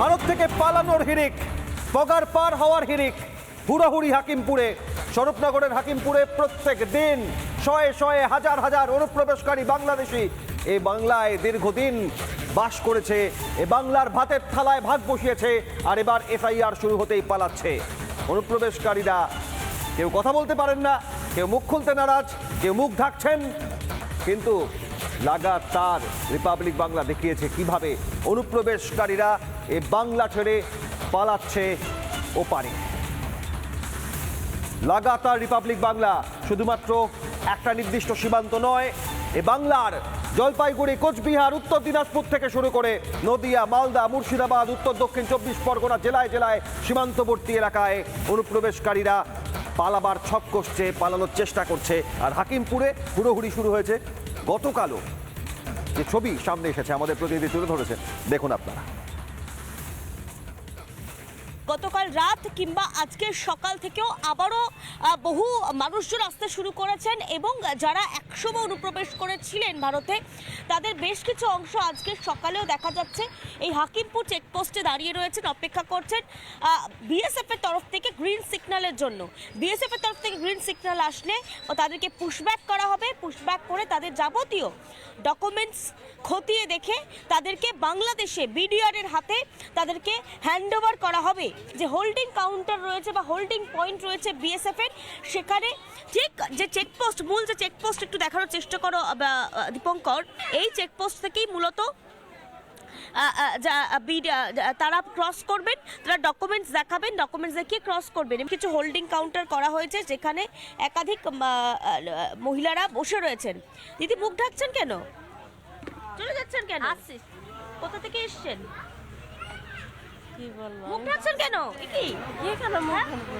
ভারত থেকে পালানোর হিরিক পগার পার হওয়ার হিরিক হুড়াহুড়ি হাকিমপুরে, স্বরূপনগরের হাকিমপুরে প্রত্যেক দিন শয়ে শয়ে হাজার হাজার অনুপ্রবেশকারী বাংলাদেশি। এই বাংলায় দীর্ঘদিন বাস করেছে, এ বাংলার ভাতের থালায় ভাগ বসিয়েছে, আর এবার এফআইআর শুরু হতেই পালাচ্ছে। অনুপ্রবেশকারীরা কেউ কথা বলতে পারেন না, কেউ মুখ খুলতে নারাজ, কেউ মুখ ঢাকছেন। কিন্তু লাগাতার রিপাবলিক বাংলা দেখিয়েছে কীভাবে অনুপ্রবেশকারীরা এ বাংলা ছেড়ে পালাচ্ছে ওপারে। লাগাতার রিপাবলিক বাংলা শুধুমাত্র একটা নির্দিষ্ট সীমান্ত নয়, এ বাংলার জলপাইগুড়ি, কোচবিহার, উত্তর দিনাজপুর থেকে শুরু করে নদিয়া, মালদা, মুর্শিদাবাদ, উত্তর দক্ষিণ চব্বিশ পরগনা জেলায় জেলায় সীমান্তবর্তী এলাকায় অনুপ্রবেশকারীরা পালাবার ছক কষছে, পালানোর চেষ্টা করছে। আর হাকিমপুরে হুড়োহুড়ি শুরু হয়েছে। গতকালও যে ছবি সামনে এসেছে, আমাদের প্রতিনিধি তুলে ধরেছে দেখুন আপনারা। রাত কিংবা আজকে সকাল থেকেও আবারও বহু মানুষজন আসতে শুরু করেছেন এবং যারা একসময় অনুপ্রবেশ করেছিলেন ভারতে, তাদের বেশ কিছু অংশ আজকে সকালেও দেখা যাচ্ছে। এই হাকিমপুর চেকপোস্টে দাঁড়িয়ে রয়েছেন, অপেক্ষা করছেন বিএসএফের তরফ থেকে গ্রিন সিগন্যালের জন্য। বিএসএফের তরফ থেকে গ্রিন সিগন্যাল আসলে তাদেরকে পুশব্যাক করা হবে। পুশব্যাক করে তাদের যাবতীয় ডকুমেন্টস খতিয়ে দেখে তাদেরকে বাংলাদেশে বিডিআরের হাতে তাদেরকে হ্যান্ডওভার করা হবে। যে হোল্ডিং কাউন্টার রয়েছে বা হোল্ডিং পয়েন্ট রয়েছে বিএসএফ এর। সেখানে ঠিক যে চেকপোস্ট মূল যে চেকপোস্ট একটু দেখানোর চেষ্টা করো দীপঙ্কর। এই চেকপোস্ট থেকেই মূলত তারা ক্রস করবেন, তারা ডকুমেন্টস দেখাবেন ডকুমেন্টস দেখিয়ে ক্রস করবেন। কিছু হোল্ডিং কাউন্টার করা হয়েছে যেখানে একাধিক মহিলারা বসে রয়েছেন। দিদি, মুখ ঢাকছেন কেন? চলে যাচ্ছেন কেন? কোথা থেকে এসছেন? কি বলব? মুখ ঢাকছেন কেন? এ কি? এখানে মুখ হ্যাঁ? ঢাকবো।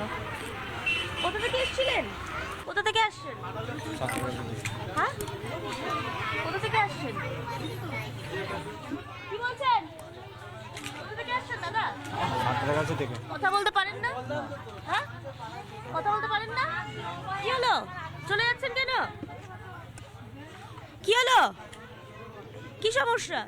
কোথা থেকে এসেছিলেন? কোথা থেকে আসছেন? হ্যাঁ? কোথা থেকে আসছেন? কি বলছেন? কথা বলতে পারেন না? হ্যাঁ? কথা বলতে পারেন না? কি হলো? চলে যাচ্ছেন কেন? কি হলো? কি সমস্যা?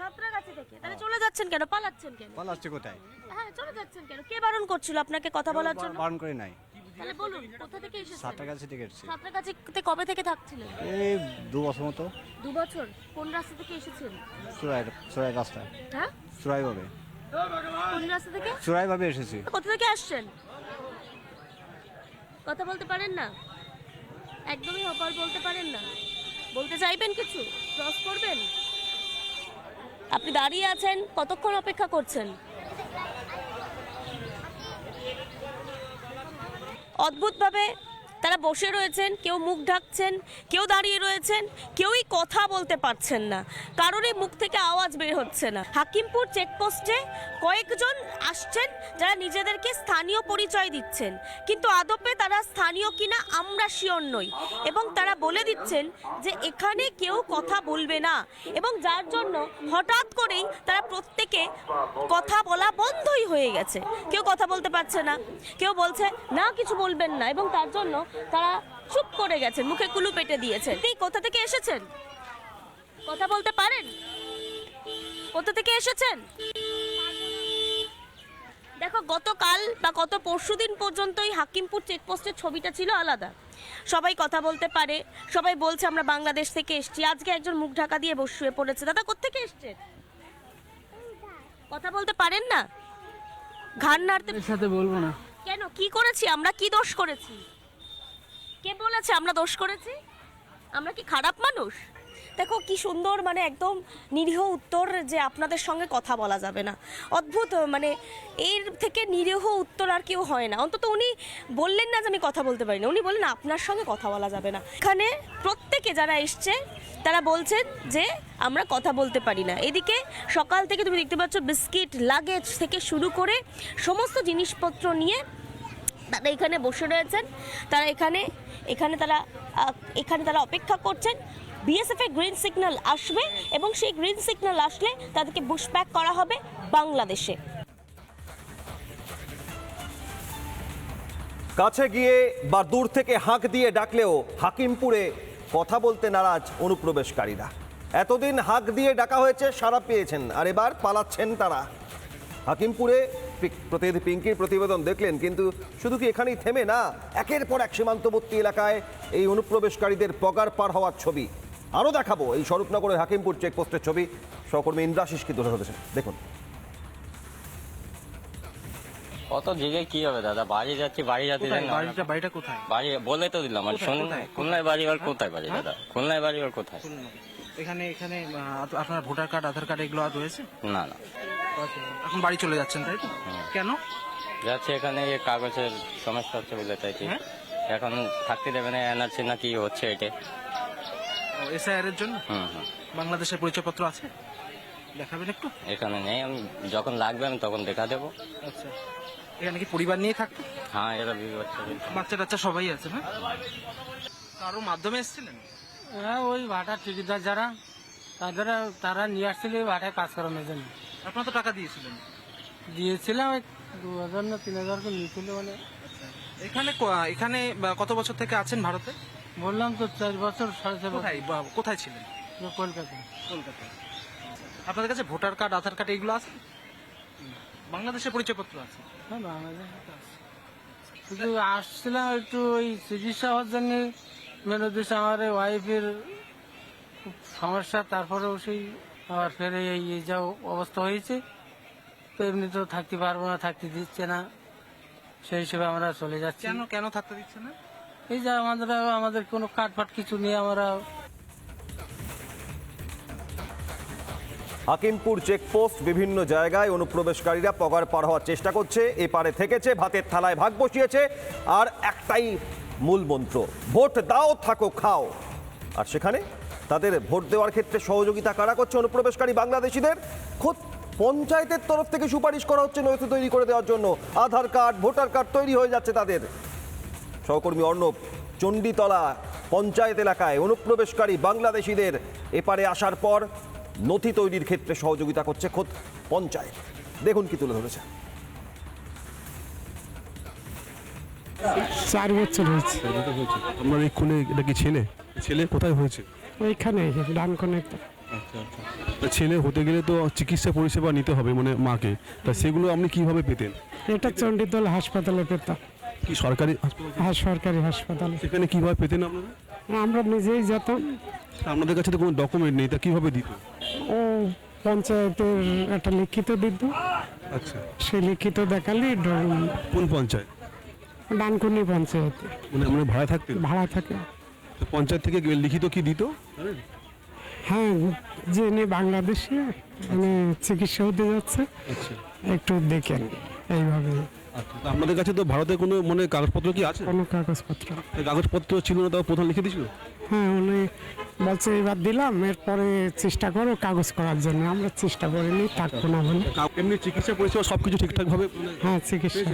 সাঁতরাগাছি থেকে? তাহলে চলে যাচ্ছেন কেন? পালাচ্ছেন কেন? পালাচ্ছে কোথায়? হ্যাঁ চলে যাচ্ছেন কেন? কে বারণ করছিল আপনাকে কথা বলার জন্য? বারণ করে নাই। তাহলে বলুন কোথা থেকে এসেছেন? সাতটার কাছে থেকে এসেছি। সাঁতরাগাছিতে কবে থেকে থাকছিলেন? এই দু বছর মতো। দু বছর? কোন রাস্তা থেকে এসেছেন? চুরাই চুরাই রাস্তায় হ্যাঁ? চুরাই ভাবে কোন রাস্তা থেকে? চুরাই ভাবে এসেছি। কোথা থেকে আসছেন? কথা বলতে পারেন না? একদমই হপার বলতে পারেন না। বলতে চাইবেন কিছু? ক্রস করবেন? আপনি দাঁড়িয়ে আছেন কতক্ষণ অপেক্ষা করছেন? অদ্ভুতভাবে তারা বসে রয়েছেন, কেউ মুখ ঢাকছেন, কেউ দাঁড়িয়ে রয়েছেন, কেউই কথা বলতে পারছেন না। কারোরই মুখ থেকে আওয়াজ বের হচ্ছে না। হাকিমপুর চেকপোস্টে কয়েকজন আসছেন যারা নিজেদেরকে স্থানীয় পরিচয় দিচ্ছেন। কিন্তু আদপে তারা স্থানীয় কিনা আমরা শিওর নই। এবং তারা বলে দিচ্ছেন যে এখানে কেউ কথা বলবে না। এবং যার জন্য হঠাৎ করেই তারা প্রত্যেকে কথা বলা বন্ধই হয়ে গেছে। কেউ কথা বলতে পারছে না। কেউ বলছে, না, কিছু বলবেন না। এবং তার জন্য তারা চুপ করে গেছেন মুখে কুলু পেটে দিয়েছেন। এই কোথা থেকে এসেছেন? কথা বলতে পারেন? কোথা থেকে এসেছেন? দেখো গতকাল বা গত পরশুদিন পর্যন্ত এই হাকিমপুর চেকপোস্টের ছবিটা ছিল আলাদা। সবাই কথা বলতে পারে সবাই বলছে আমরা বাংলাদেশ থেকে এসেছি। আজকে একজন মুখ ঢাকা দিয়ে বসে পড়েছে। দাদা কোথেকে এসছেন? কথা বলতে পারেন না? ঘাড় নাড়তে সাথে বলব না। কেন? কি করেছি? আমরা কি দোষ করেছি? কে বলেছে আমরা দোষ করেছি? আমরা কি খারাপ মানুষ? দেখো, কি সুন্দর মানে একদম নিরীহ উত্তর যে আপনাদের সঙ্গে কথা বলা যাবে না। অদ্ভুত মানে এর থেকে নিরীহ উত্তর আর কেউ হয় না। অন্তত উনি বললেন না যে আমি কথা বলতে পারি না উনি বললেন, আপনার সঙ্গে কথা বলা যাবে না। এখানে প্রত্যেকে যারা এসছে, তারা বলছেন যে, আমরা কথা বলতে পারি না। এদিকে সকাল থেকে তুমি দেখতে পাচ্ছ, বিস্কিট, লাগেজ থেকে শুরু করে সমস্ত জিনিসপত্র নিয়ে তারা এখানে বসে রয়েছেন, তারা এখানে এখানে তারা এখানে তারা অপেক্ষা করছেন। বিএসএফ এর গ্রিন সিগন্যাল আসবে এবং সেই গ্রিন সিগন্যাল আসলে তাদেরকে বুশব্যাক করা হবে বাংলাদেশে। কাছে গিয়ে বা দূর থেকে হাঁক দিয়ে ডাকলেও হাকিমপুরে কথা বলতে নারাজ অনুপ্রবেশকারীরা। এতদিন হাঁক দিয়ে ডাকা হয়েছে সারা পেয়েছেন, আর এবার পালাচ্ছেন তারা। হাকিমপুরে প্রতিনিধি পিঙ্কির প্রতিবেদন দেখলেন কিন্তু শুধু কি এখানেই থেমে? না একের পর এক সীমান্তবর্তী এলাকায় এই অনুপ্রবেশকারীদের পগার পার হওয়ার ছবি। আরও দেখাবো এই স্বরূপনগরের হাকিমপুর চেকপোস্টের ছবি। সহকর্মী ইন্দ্রাশিস কি তুলে ধরেছেন দেখুন। অত জিগে কি হবে দাদা? বাড়ি যাচ্ছি বাড়ি যাচ্ছি। বাড়িটা বাড়িটা কোথায়? বাড়ি বলে তো দিলাম আর শুনুন খুলনায় বাড়ি আর কোথায় বাড়ি দাদা? খুলনায় বাড়ি আর কোথায়? এখানে এখানে আপনার ভোটার কার্ড আধার কার্ড এগুলো আর রয়েছে? না না। এখন বাড়ি চলে যাচ্ছেন তাই তো? কেন? যাচ্ছি এখানে এই কাগজের সমস্যা হচ্ছে বলে তাই কি। হ্যাঁ? এখন থাকতে দেবে না এনআরসি না কি হচ্ছে এটা এসআইআর এর জন্য? বাংলাদেশের পরিচয়পত্র আছে? দেখাবেন একটু? এখানে নেই আমি যখন লাগবে আমি তখন দেখা দেবো। আচ্ছা। এখানে কি পরিবার নিয়ে থাকতো হ্যাঁ এরা বাচ্চা টাচ্চা সবাই আছে না? কারও মাধ্যমে এসেছিলেন? হ্যাঁ ওই ভাটা ঠিকাদার যারা তাদের তারা নিয়ে আসছিল এই ভাটায় কাজ করানোর জন্য। আপনারা তো টাকা দিয়েছিলেন। দিয়েছিলাম দু হাজার না তিন হাজার করে নিয়েছিল মানে। এখানে ক- এখানে বা, কত বছর থেকে আছেন ভারতে? বললাম তো চার বছর সাড়ে চার বছর। কোথায় বা, কোথায় ছিলেন? কলকাতায় কলকাতায় আপনাদের কাছে ভোটার কার্ড আধার কার্ড এগুলো আছে? বাংলাদেশের পরিচয়পত্র আছে? হ্যাঁ বাংলাদেশে। শুধু আসছিলাম একটু ওই চিকিৎসা হওয়ার জন্য। মেন উদ্দেশ্যে আমার ওয়াইফের সমস্যা তারপরেও সেই আবার ফের এই এই যা অবস্থা হয়েছে তো এমনি তো থাকতে পারব না থাকতে দিচ্ছে না। সেই হিসেবে আমরা চলে যাচ্ছি। কেন কেন থাকতে দিচ্ছে না? এই যে আমাদের আমাদের কোনো কাঠ ফাট কিছু নিয়ে আমরা হাকিমপুর চেকপোস্ট বিভিন্ন জায়গায় অনুপ্রবেশকারীরা পগার পার হওয়ার চেষ্টা করছে। এপারে থেকেছে ভাতের থালায় ভাগ বসিয়েছে আর একটাই মূল মন্ত্র ভোট দাও থাকো খাও। আর সেখানে তাদের ভোট দেওয়ার ক্ষেত্রে সহযোগিতা কারা করছে অনুপ্রবেশকারী বাংলাদেশিদের? খোদ পঞ্চায়েতের তরফ থেকে সুপারিশ করা হচ্ছে নথি তৈরি করে দেওয়ার জন্য। আধার কার্ড ভোটার কার্ড তৈরি হয়ে যাচ্ছে তাদের। সহকর্মী অর্ণব চণ্ডীতলা পঞ্চায়েত এলাকায় অনুপ্রবেশকারী বাংলাদেশিদের এপারে আসার পর নথি তৈরির ক্ষেত্রে সহযোগিতা করছে খোদ পঞ্চায়েত। দেখুন কি তুলে ধরেছে। চার বছর হয়েছে। আপনার এই খুনে এটা কি ছেলে? ছেলে কোথায় হয়েছে? ওইখানে ডান কোনেতে তা ছেলে হতে গেলে তো চিকিৎসা পরিষেবা নিতে হবে মানে মাকে। তা সেগুলো আপনি কীভাবে পেতেন? এটা চণ্ডীদল হাসপাতালে পেতাম। কি সরকারি হাসপাতাল? হ্যাঁ সরকারি হাসপাতালে। সেখানে কীভাবে পেতেন আপনারা? আমরা নিজেই যেতাম। আপনাদের কাছে তো কোনো ডকুমেন্ট নেই তা কীভাবে দিত? ও পঞ্চায়েতের একটা লিখিত দিত। আচ্ছা। সেই লিখিত দেখালে কোন পঞ্চায়েত? ডানকুনি পঞ্চায়েত। মানে আমরা ভাড়া থাকতে ভাড়া থাকে। তো পঞ্চায়েত থেকে লিখিত কি দিত? হ্যাঁ যে নিয়ে বাংলাদেশে মানে চিকিৎসা হতে যাচ্ছে আচ্ছা। একটু দেখেন এইভাবে। আমাদের আপনাদের কাছে তো ভারতে কোনো মানে কাগজপত্র কি আছে? কোনো কাগজপত্র। কাগজপত্র ছিল না তাও প্রথম লিখে দিয়েছিল? হ্যাঁ উনি বলছে এবার দিলাম এরপরে চেষ্টা করো কাগজ করার জন্য। আমরা চেষ্টা করিনি থাকব না বলে। এমনি চিকিৎসা পরিষেবা সব কিছু ঠিকঠাকভাবে হ্যাঁ চিকিৎসা।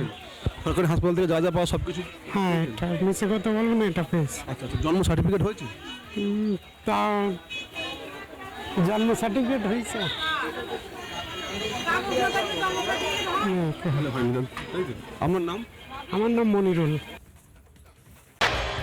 সরকারি হাসপাতাল থেকে যা যা পাওয়া সব কিছু হ্যাঁ এটা মিছে কথা বলব না এটা পেয়েছি। আচ্ছা আচ্ছা জন্ম সার্টিফিকেট হয়েছে? তা জন্ম সার্টিফিকেট হয়েছে। তাই তো? আপনার নাম? আমার নাম মনিরুল।